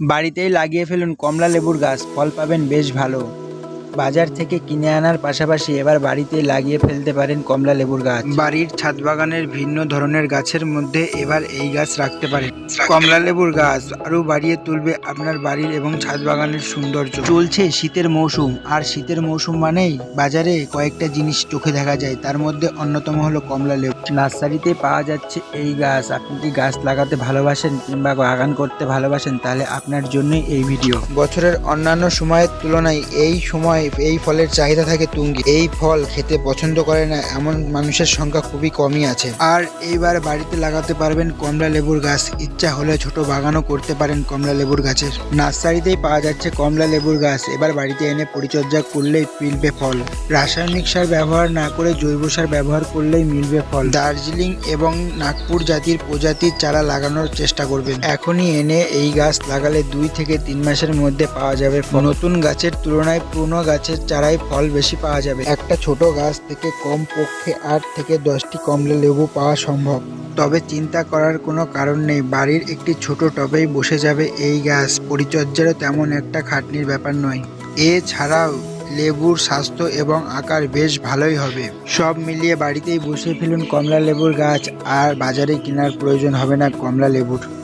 বাড়িতেই লাগিয়ে ফেলুন কমলা লেবুর গাছ ফল পাবেন বেশ ভালো। বাজার থেকে কিনে আনার পাশাপাশি এবার বাড়িতেই লাগিয়ে ফেলতে পারেন কমলা লেবুর গাছ। বাড়ির ছাদ বাগানের ভিন্ন ধরনের গাছের মধ্যে এবার এই গাছ রাখতে পারেন। কমলা লেবুর গাছ আরও বাড়িয়ে তুলবে আপনার বাড়ির এবং ছাদ বাগানের সৌন্দর্য। চলছে শীতের মৌসুম আর শীতের মৌসুম মানেই বাজারে কয়েকটা জিনিস চোখে দেখা যায় তার মধ্যে অন্যতম হলো কমলা লেবু। নার্সারিতে পাওয়া যাচ্ছে এই গাছ। আপনি কি গাছ লাগাতে ভালোবাসেন কিংবা বাগান করতে ভালোবাসেন? তাহলে আপনার জন্যই এই ভিডিও। বছরের অন্যান্য সময়ের তুলনায় এই সময় এই ফলের চাহিদা থাকে তুঙ্গে। এই ফল খেতে পছন্দ করে না এমন মানুষের সংখ্যা খুবই কমই আছে। আর এইবার বাড়িতে লাগাতে পারবেন কমলা লেবুর গাছ। ইচ্ছা হলে ছোট বাগানও করতে পারেন কমলা লেবুর গাছের। নার্সারিতেই পাওয়া যাচ্ছে কমলা লেবুর গাছ। এবার বাড়িতে এনে পরিচর্যা করলেই মিলবে ফল। রাসায়নিক সার ব্যবহার না করে জৈব সার ব্যবহার করলেই মিলবে ফল। দার্জিলিং এবং নাগপুর জাতির প্রজাতির চারা লাগানোর চেষ্টা করবেন। এখনই এনে এই গাছ লাগালে দুই থেকে তিন মাসের মধ্যে পাওয়া যাবে নতুন গাছের তুলনায় পুরনো গাছের চারায় ফল বেশি পাওয়া যাবে। একটা ছোট গাছ থেকে কম পক্ষে আট থেকে দশটি কমলা লেবু পাওয়া সম্ভব। তবে চিন্তা করার কোনো কারণ নেই। বাড়ির একটি ছোট টবেই বসে যাবে এই গাছ। পরিচর্যারও তেমন একটা খাটনির ব্যাপার নয়। এছাড়াও লেবুর স্বাস্থ্য এবং আকার বেশ ভালোই হবে। সব মিলিয়ে বাড়িতেই বসে ফেলুন কমলা লেবুর গাছ, আর বাজারে কেনার প্রয়োজন হবে না কমলা লেবুর।